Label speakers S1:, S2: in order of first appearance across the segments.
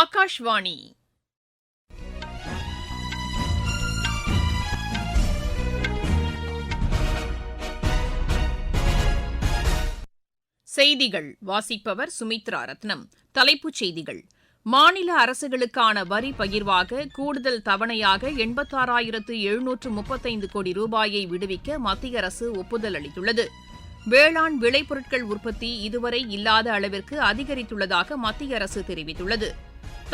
S1: ஆகாஷ்வாணி செய்திகள் வாசிப்பவர் சுமித்ரா ரத்னம் தலைப்புச் செய்திகள் மாநில அரசுகளுக்கான வரி பகிர்வாக கூடுதல் தவணையாக எண்பத்தாறாயிரத்து எழுநூற்று முப்பத்தைந்து கோடி ரூபாயை விடுவிக்க மத்திய அரசு ஒப்புதல் அளித்துள்ளது வேளாண் விளைபொருட்கள் உற்பத்தி இதுவரை இல்லாத அளவிற்கு அதிகரித்துள்ளதாக மத்திய அரசு தெரிவித்துள்ளது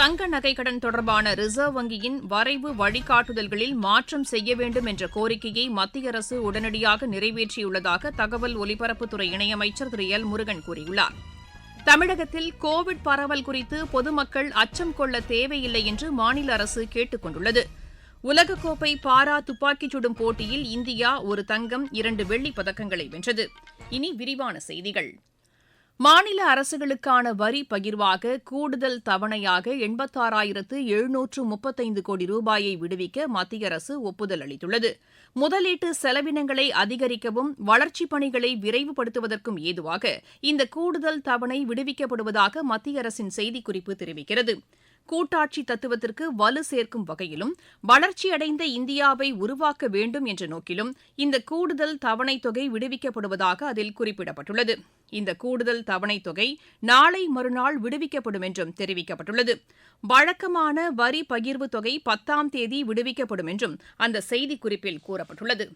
S1: தங்க நகைக்கடன் தொடர்பான ரிசர்வ் வங்கியின் வரைவு வழிகாட்டுதல்களில் மாற்றம் செய்ய வேண்டும் என்ற கோரிக்கையை மத்திய அரசு உடனடியாக நிறைவேற்றியுள்ளதாக தகவல் ஒலிபரப்புத்துறை இணையமைச்சர் திரு எல் முருகன் கூறியுள்ளார் தமிழகத்தில் கோவிட் பரவல் குறித்து பொதுமக்கள் அச்சம் கொள்ள தேவையில்லை என்று மாநில அரசு கேட்டுக் கொண்டுள்ளது உலகக்கோப்பை பாரா துப்பாக்கிச் சுடும் போட்டியில் இந்தியா ஒரு தங்கம் இரண்டு வெள்ளிப் பதக்கங்களை வென்றது இனி விரிவான செய்திகள் மாநில அரசுகளுக்கான வரி பகிர்வாக கூடுதல் தவணையாக எண்பத்தாறாயிரத்து எழுநூற்று முப்பத்தைந்து கோடி ரூபாயை விடுவிக்க மத்திய அரசு ஒப்புதல் அளித்துள்ளது முதலீட்டு செலவினங்களை அதிகரிக்கவும் வளர்ச்சிப் பணிகளை விரைவுபடுத்துவதற்கும் ஏதுவாக இந்த கூடுதல் தவணை விடுவிக்கப்படுவதாக மத்திய அரசின் செய்திக்குறிப்பு தெரிவிக்கிறது கூட்டாட்சி தத்துவத்திற்கு வலு சேர்க்கும் வகையிலும் வளர்ச்சியடைந்த இந்தியாவை உருவாக்க வேண்டும் என்ற நோக்கிலும் இந்த கூடுதல் தவணைத் தொகை விடுவிக்கப்படுவதாக அதில் குறிப்பிடப்பட்டுள்ளது இந்த கூடுதல் தவணைத் தொகை நாளை மறுநாள் விடுவிக்கப்படும் என்றும் தெரிவிக்கப்பட்டுள்ளது வழக்கமான வரி பகிர்வு தொகை பத்தாம் தேதி விடுவிக்கப்படும் என்றும் அந்த செய்திக்குறிப்பில் கூறப்பட்டுள்ளது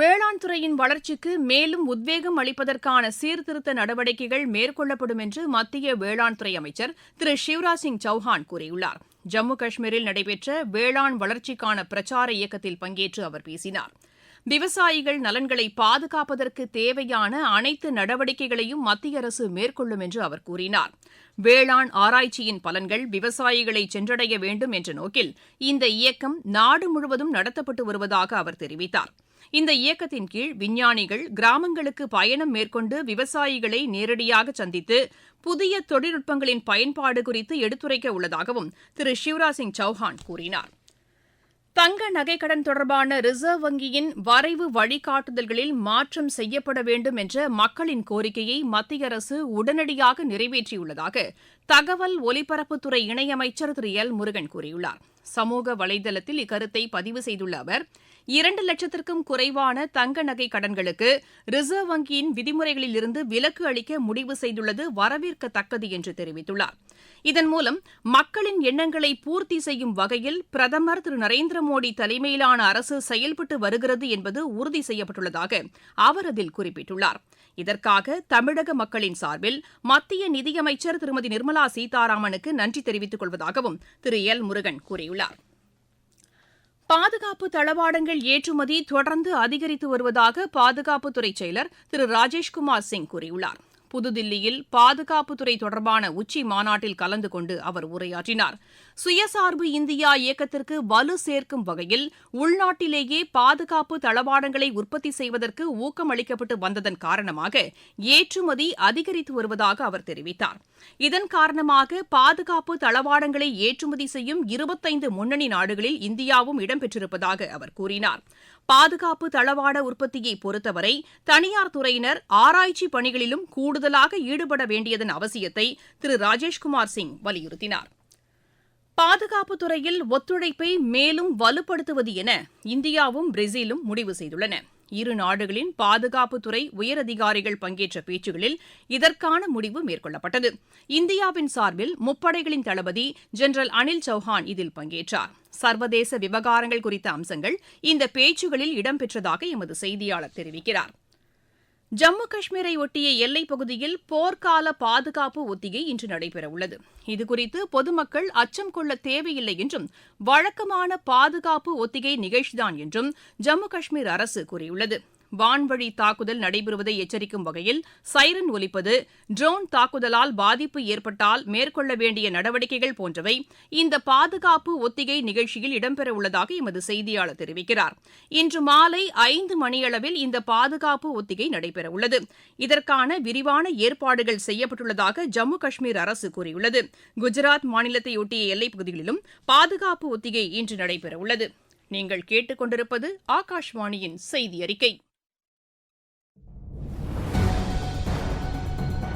S1: வேளாண் துறையின் வளர்ச்சிக்கு மேலும் உத்வேகம் அளிப்பதற்கான சீர்திருத்த நடவடிக்கைகள் மேற்கொள்ளப்படும் என்று மத்திய வேளாண் துறை அமைச்சர் திரு சிவராஜ் சிங் சௌஹான் கூறியுள்ளார் ஜம்மு காஷ்மீரில் நடைபெற்ற வேளாண் வளர்ச்சிக்கான பிரச்சார இயக்கத்தில் பங்கேற்று அவர் பேசினார் விவசாயிகள் நலன்களை பாதுகாப்பதற்கு தேவையான அனைத்து நடவடிக்கைகளையும் மத்திய அரசு மேற்கொள்ளும் என்று அவர் கூறினார் வேளாண் ஆராய்ச்சியின் பலன்கள் விவசாயிகளை சென்றடைய வேண்டும் என்ற நோக்கில் இந்த இயக்கம் நாடு முழுவதும் நடத்தப்பட்டு வருவதாக அவர் தெரிவித்தாா் இந்த இயக்கத்தின் கீழ் விஞ்ஞானிகள் கிராமங்களுக்கு பயணம் மேற்கொண்டு விவசாயிகளை நேரடியாக சந்தித்து புதிய தொழில்நுட்பங்களின் பயன்பாடு குறித்து எடுத்துரைக்க உள்ளதாகவும் திரு சிவராஜ் சிங் சௌஹான் கூறினார் தங்க நகைக்கடன் தொடர்பான ரிசர்வ் வங்கியின் வரைவு வழிகாட்டுதல்களில் மாற்றம் செய்யப்பட வேண்டும் என்ற மக்களின் கோரிக்கையை மத்திய அரசு உடனடியாக நிறைவேற்றியுள்ளதாக தகவல் ஒலிபரப்புத்துறை இணையமைச்சர் திரு எல் முருகன் கூறியுள்ளார் சமூக வலைதளத்தில் இக்கருத்தை பதிவு செய்துள்ள அவர் இரண்டு லட்சத்திற்கும் குறைவான தங்க நகை கடன்களுக்கு ரிசர்வ் வங்கியின் விதிமுறைகளிலிருந்து விலக்கு அளிக்க முடிவு செய்துள்ளது வரவேற்கத்தக்கது என்று தெரிவித்துள்ளார் இதன் மூலம் மக்களின் எண்ணங்களை பூர்த்தி செய்யும் வகையில் பிரதமர் திரு நரேந்திர மோடி தலைமையிலான அரசு செயல்பட்டு வருகிறது என்பது உறுதி செய்யப்பட்டுள்ளதாக அவர் அதில் குறிப்பிட்டுள்ளார் இதற்காக தமிழக மக்களின் சார்பில் மத்திய நிதியமைச்சர் திருமதி நிர்மலா சீதாராமனுக்கு நன்றி தெரிவித்துக் கொள்வதாகவும் திரு எல் முருகன் கூறியுள்ளாா் பாதுகாப்பு தளவாடங்கள் ஏற்றுமதி தொடர்ந்து அதிகரித்து வருவதாக பாதுகாப்புத்துறை செயலர் திரு ராஜேஷ்குமார் சிங் கூறியுள்ளார் புதுதில்லியில் பாதுகாப்புத்துறை தொடர்பான உச்சி மாநாட்டில் கலந்து கொண்டு அவர் உரையாற்றினார் சுயசார்பு இந்தியா இயக்கத்திற்கு வலு சேர்க்கும் வகையில் உள்நாட்டிலேயே பாதுகாப்பு தளவாடங்களை உற்பத்தி செய்வதற்கு ஊக்கம் அளிக்கப்பட்டு வந்ததன் காரணமாக ஏற்றுமதி அதிகரித்து வருவதாக அவர் தெரிவித்தார் இதன் காரணமாக பாதுகாப்பு தளவாடங்களை ஏற்றுமதி செய்யும் இருபத்தைந்து முன்னணி நாடுகளில் இந்தியாவும் இடம்பெற்றிருப்பதாக அவர் கூறினார் பாதுகாப்பு தளவாட உற்பத்தியை பொறுத்தவரை தனியார் துறையினர் ஆராய்ச்சி பணிகளிலும் கூடுதலாக ஈடுபட வேண்டியதன் அவசியத்தை திரு ராஜேஷ்குமார் சிங் வலியுறுத்தினார் பாதுகாப்பு துறையில் ஒத்துழைப்பை மேலும் வலுப்படுத்துவது என இந்தியாவும் பிரேசிலும் முடிவு செய்துள்ளன இரு நாடுகளின் பாதுகாப்புத்துறை உயரதிகாரிகள் பங்கேற்ற பேச்சுகளில் இதற்கான முடிவு மேற்கொள்ளப்பட்டது இந்தியாவின் சார்பில் முப்படைகளின் தளபதி ஜெனரல் அனில் சௌஹான் இதில் பங்கேற்றார் சர்வதேச விவகாரங்கள் குறித்த அம்சங்கள் இந்த பேச்சுகளில் இடம்பெற்றதாக எமது செய்தியாளர் தெரிவிக்கிறாா் ஜம்மு காஷ்மீரை ஒட்டிய எல்லைப் பகுதியில் போர்க்கால பாதுகாப்பு ஒத்திகை இன்று நடைபெறவுள்ளது இதுகுறித்து பொதுமக்கள் அச்சம் கொள்ள தேவையில்லை என்றும் வழக்கமான பாதுகாப்பு ஒத்திகை நிகழ்ச்சிதான் என்றும் ஜம்மு காஷ்மீர் அரசு கூறியுள்ளது வான்வழி தாக்குதல் நடைபெறுவதை எச்சரிக்கும் வகையில் சைரன் ஒலிப்பது ட்ரோன் தாக்குதலால் பாதிப்பு ஏற்பட்டால் மேற்கொள்ள வேண்டிய நடவடிக்கைகள் போன்றவை இந்த பாதுகாப்பு ஒத்திகை நிகழ்ச்சியில் இடம்பெறவுள்ளதாக எமது செய்தியாளர் தெரிவிக்கிறார் இன்று மாலை ஐந்து மணியளவில் இந்த பாதுகாப்பு ஒத்திகை நடைபெறவுள்ளது இதற்கான விரிவான ஏற்பாடுகள் செய்யப்பட்டுள்ளதாக ஜம்மு காஷ்மீர் அரசு கூறியுள்ளது குஜராத் மாநிலத்தையொட்டிய எல்லைப் பகுதிகளிலும் பாதுகாப்பு ஒத்திகை இன்று நடைபெறவுள்ளது நீங்கள் கேட்டுக்கொண்டிருப்பது ஆகாஷ்வாணியின் செய்தி அறிக்கை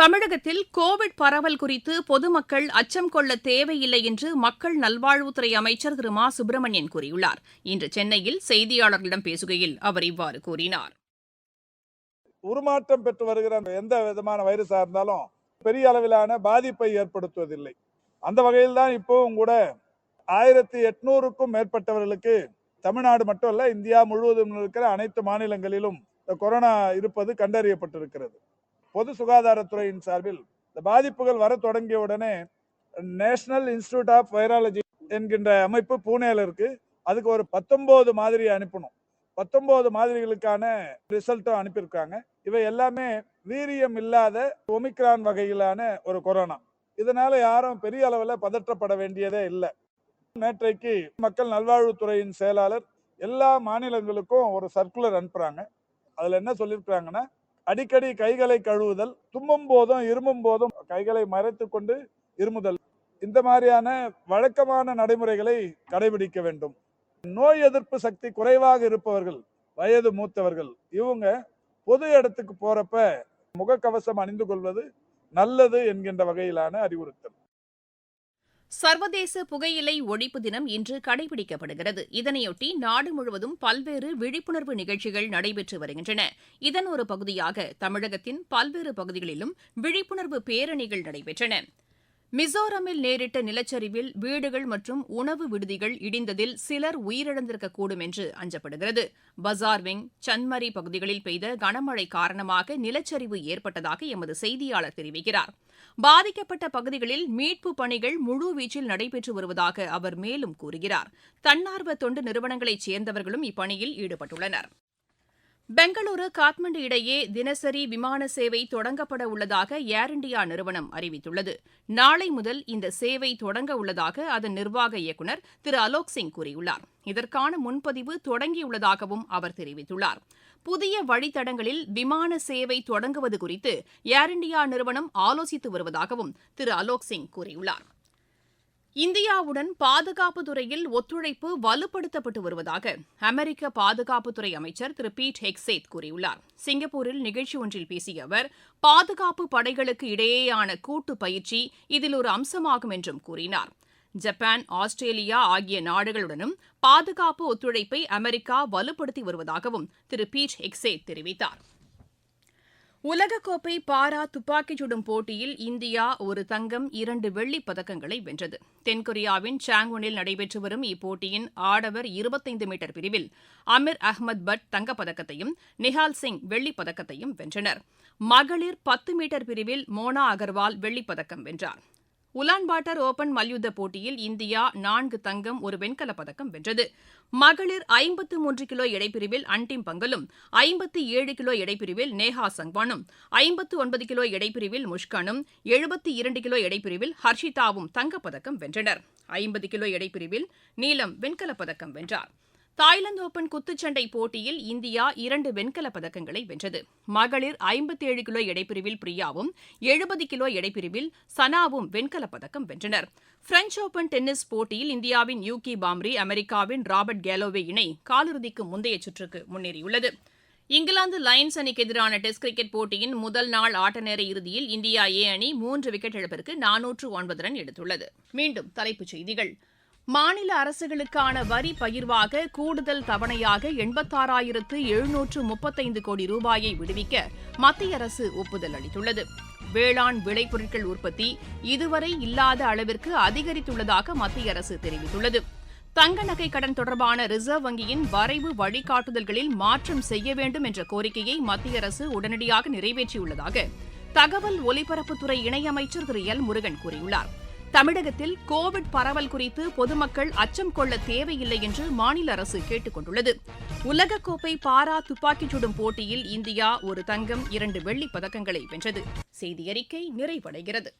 S2: தமிழகத்தில் கோவிட் பரவல் குறித்து பொதுமக்கள் அச்சம் கொள்ள தேவையில்லை என்று மக்கள் நல்வாழ்வுத்துறை அமைச்சர் திரு மா சுப்பிரமணியன் கூறியுள்ளார் இன்று சென்னையில் செய்தியாளர்களிடம் பேசுகையில் அவர் இவ்வாறு கூறினார்
S3: உருமாற்றம் பெற்று வருகிற எந்த விதமான வைரஸா இருந்தாலும் பெரிய அளவிலான பாதிப்பை ஏற்படுத்துவதில்லை அந்த வகையில் தான் இப்போவும் கூட ஆயிரத்தி எட்நூறுக்கும் மேற்பட்டவர்களுக்கு தமிழ்நாடு மட்டும் இல்ல இந்தியா முழுவதும் இருக்கிற அனைத்து மாநிலங்களிலும் கொரோனா இருப்பது கண்டறியப்பட்டிருக்கிறது பொது சுகாதாரத்துறையின் சார்பில் இந்த பாதிப்புகள் வர தொடங்கிய உடனே நேஷனல் இன்ஸ்டியூட் ஆஃப் வைராலஜி என்கின்ற அமைப்பு பூனேல இருக்கு அதுக்கு ஒரு பத்தொன்பது மாதிரியை அனுப்பணும் பத்தொன்பது மாதிரிகளுக்கான ரிசல்ட்டும் அனுப்பியிருக்காங்க இவை எல்லாமே வீரியம் இல்லாத ஒமிக்ரான் வகையிலான ஒரு கொரோனா இதனால யாரும் பெரிய அளவில் பதற்றப்பட வேண்டியதே இல்லை நேற்றைக்கு மக்கள் நல்வாழ்வுத்துறையின் செயலாளர் எல்லா மாநிலங்களுக்கும் ஒரு சர்க்குலர் அனுப்புறாங்க அதில் என்ன சொல்லியிருக்கிறாங்கன்னா அடிக்கடி கைகளை கழுவுதல் தும்மும் போதும் இருமும் போதும் கைகளை மறைத்து கொண்டு இருமுதல் இந்த மாதிரியான வழக்கமான நடைமுறைகளை கடைபிடிக்க வேண்டும் நோய் எதிர்ப்பு சக்தி குறைவாக இருப்பவர்கள் வயது மூத்தவர்கள் இவங்க பொது இடத்துக்கு போறப்ப முகக்கவசம் அணிந்து கொள்வது நல்லது என்கின்ற வகையிலான அறிவுறுத்தல்
S2: சர்வதேச புகையிலை ஒழிப்பு தினம் இன்று கடைபிடிக்கப்படுகிறது இதனையொட்டி நாடு முழுவதும் பல்வேறு விழிப்புணர்வு நிகழ்ச்சிகள் நடைபெற்று வருகின்றன இதன் ஒரு பகுதியாக தமிழகத்தின் பல்வேறு பகுதிகளிலும் விழிப்புணர்வு பேரணிகள் நடைபெற்றன மிசோரமில் நேரிட்ட நிலச்சரிவில் வீடுகள் மற்றும் உணவு விடுதிகள் இடிந்ததில் சிலர் உயிரிழந்திருக்கக்கூடும் என்று அஞ்சப்படுகிறது பசார்விங் சன்மரி பகுதிகளில் பெய்த கனமழை காரணமாக நிலச்சரிவு ஏற்பட்டதாக எமது செய்தியாளர் தெரிவிக்கிறாா் பாதிக்கப்பட்ட பகுதிகளில் மீட்புப் பணிகள் முழுவீச்சில் நடைபெற்று வருவதாக அவர் மேலும் கூறுகிறார் தன்னார்வ தொண்டு நிறுவனங்களைச் சேர்ந்தவர்களும் இப்பணியில் ஈடுபட்டுள்ளனர் பெங்களூரு காத்மண்டு இடையே தினசரி விமான சேவை தொடங்கப்பட உள்ளதாக ஏர் இண்டியா நிறுவனம் அறிவித்துள்ளது நாளை முதல் இந்த சேவை தொடங்க உள்ளதாக அதன் நிர்வாக இயக்குநர் திரு அலோக் சிங் கூறியுள்ளார் இதற்கான முன்பதிவு தொடங்கியுள்ளதாகவும் அவர் தெரிவித்துள்ளாா் புதிய வழித்தடங்களில் விமான சேவை தொடங்குவது குறித்து ஏர் இண்டியா நிறுவனம் ஆலோசித்து வருவதாகவும் திரு அலோக் சிங் கூறியுள்ளார் இந்தியாவுடன் பாதுகாப்பு துறையில் ஒத்துழைப்பு வலுப்படுத்தப்பட்டு வருவதாக அமெரிக்க பாதுகாப்புத்துறை அமைச்சர் திரு பீட் ஹெக்சேத் கூறியுள்ளார் சிங்கப்பூரில் நிகழ்ச்சி ஒன்றில் பேசிய அவர் பாதுகாப்பு படைகளுக்கு இடையேயான கூட்டு பயிற்சி இதில் ஒரு அம்சமாகும் என்றும் கூறினாா் ஜப்பான் ஆஸ்திரேலியா ஆகிய நாடுகளுடனும் பாதுகாப்பு ஒத்துழைப்பை அமெரிக்கா வலுப்படுத்தி வருவதாகவும் திரு பீச் எக்ஸே தெரிவித்தார் உலகக்கோப்பை பாரா துப்பாக்கிச் சுடும் போட்டியில் இந்தியா ஒரு தங்கம் இரண்டு வெள்ளிப் பதக்கங்களை வென்றது தென்கொரியாவின் சாங்வனில் நடைபெற்று வரும் இப்போட்டியின் ஆடவர் இருபத்தைந்து மீட்டர் பிரிவில் அமிர் அஹ்மத் பட் தங்கப்பதக்கத்தையும் நிஹால் சிங் வெள்ளிப் பதக்கத்தையும் வென்றனர் மகளிர் பத்து மீட்டர் பிரிவில் மோனா அகர்வால் வெள்ளிப்பதக்கம் வென்றார் உலான்பாட்டர் ஓபன் மல்யுத்த போட்டியில் இந்தியா நான்கு தங்கம் ஒரு வெண்கலப் பதக்கம் வென்றது மகளிர் ஐம்பத்து மூன்று கிலோ எடைப்பிரிவில் அன்டிம் பங்கலும் ஐம்பத்து ஏழு கிலோ எடைப்பிரிவில் நேஹா சங்வானும் ஐம்பத்து ஒன்பது கிலோ எடைப்பிரிவில் முஷ்கானும் எழுபத்தி இரண்டு கிலோ எடைப்பிரிவில் ஹர்ஷிதாவும் தங்கப்பதக்கம் வென்றனர் ஐம்பது கிலோ எடைப்பிரிவில் நீலம் வெண்கலப் பதக்கம் வென்றாா் தாய்லாந்து ஒபன் குத்துச்சண்டை போட்டியில் இந்தியா இரண்டு வெண்கலப் பதக்கங்களை வென்றது மகளிர் ஏழு கிலோ எடைப்பிரிவில் பிரியாவும் எழுபது கிலோ எடைப்பிரிவில் சனாவும் வெண்கலப் பதக்கம் வென்றனர் பிரெஞ்ச் ஓபன் டென்னிஸ் போட்டியில் இந்தியாவின் யூகி பாம்ரி அமெரிக்காவின் ராபர்ட் கேலோவே இணை காலிறுதிக்கு முந்தைய சுற்றுக்கு முன்னேறியுள்ளது இங்கிலாந்து லயன்ஸ் அணிக்கு எதிரான டெஸ்ட் கிரிக்கெட் போட்டியின் முதல் நாள் ஆட்ட நேர இறுதியில் இந்தியா ஏ அணி மூன்று விக்கெட் இழப்பிற்கு நானூற்று ஒன்பது ரன் எடுத்துள்ளது மீண்டும் தலைப்புச் செய்திகள் மாநில அரசுகளுக்கான வரி பகிர்வாக கூடுதல் தவணையாக எண்பத்தாறாயிரத்து எழுநூற்று முப்பத்தைந்து கோடி ரூபாயை விடுவிக்க மத்திய அரசு ஒப்புதல் அளித்துள்ளது வேளாண் விளைபொருட்கள் உற்பத்தி இதுவரை இல்லாத அளவிற்கு அதிகரித்துள்ளதாக மத்திய அரசு தெரிவித்துள்ளது தங்க நகை கடன் தொடர்பான ரிசர்வ் வங்கியின் வரைவு வழிகாட்டுதல்களில் மாற்றம் செய்ய வேண்டும் என்ற கோரிக்கையை மத்திய அரசு உடனடியாக நிறைவேற்றியுள்ளதாக தகவல் ஒலிபரப்புத்துறை இணையமைச்சர் திரு எல் முருகன் கூறியுள்ளாா் தமிழகத்தில் கோவிட் பரவல் குறித்து பொதுமக்கள் அச்சம் கொள்ள தேவையில்லை என்று மாநில அரசு கேட்டுக் கொண்டுள்ளது உலகக்கோப்பை பாரா துப்பாக்கிச் சுடும் போட்டியில் இந்தியா ஒரு தங்கம் இரண்டு வெள்ளிப் பதக்கங்களை வென்றது செய்தியறிக்கை நிறைவடைகிறது